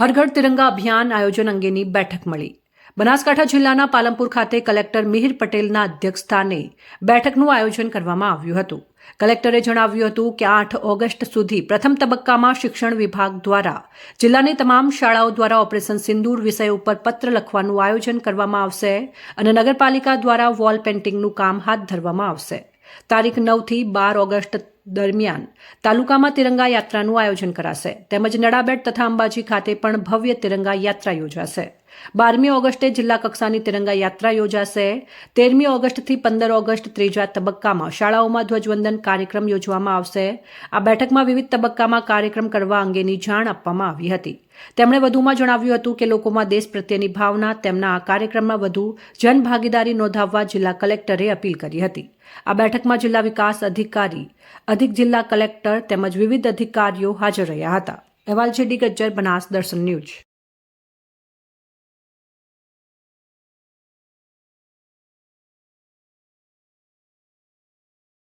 હર ઘર તિરંગા અભિયાન આયોજન અંગેની બેઠક મળી. બનાસકાંઠા જિલ્લાના પાલનપુર ખાતે કલેક્ટર મિહિર પટેલના અધ્યક્ષસ્થાને બેઠકનું આયોજન કરવામાં આવ્યું હતું. કલેક્ટરે જણાવ્યું હતું કે આઠ ઓગસ્ટ સુધી પ્રથમ તબક્કામાં શિક્ષણ વિભાગ દ્વારા જિલ્લાની તમામ શાળાઓ દ્વારા ઓપરેશન સિંદૂર વિષય ઉપર પત્ર લખવાનું આયોજન કરવામાં આવશે અને નગરપાલિકા દ્વારા વોલ પેઇન્ટિંગનું કામ હાથ ધરવામાં આવશે. તારીખ નવથી બાર ઓગસ્ટ દરમિયાન તાલુકામાં તિરંગા યાત્રાનું આયોજન કરાશે. તેમજ નડાબેટ તથા અંબાજી ખાતે પણ ભવ્ય તિરંગા યાત્રા યોજાશે. બારમી ઓગસ્ટે જિલ્લા કક્ષાની તિરંગા યાત્રા યોજાશે. તેરમી ઓગસ્ટથી પંદર ઓગસ્ટ ત્રીજા તબક્કામાં શાળાઓમાં ધ્વજવંદન કાર્યક્રમ યોજવામાં આવશે. આ બેઠકમાં વિવિધ તબક્કામાં કાર્યક્રમ કરવા અંગેની જાણ આપવામાં આવી હતી. તેમણે વધુમાં જણાવ્યું હતું કે લોકોમાં દેશ પ્રત્યેની ભાવના, તેમના આ કાર્યક્રમમાં વધુ જનભાગીદારી નોંધાવવા જિલ્લા કલેક્ટરે અપીલ કરી હતી. આ બેઠકમાં જિલ્લા વિકાસ અધિકારી, અધિક જિલ્લા કલેક્ટર તેમજ વિવિધ અધિકારીઓ હાજર રહ્યા હતા. અહેવાલ છે ડી ગજ્જર બનાસ દર્શન ન્યૂઝ.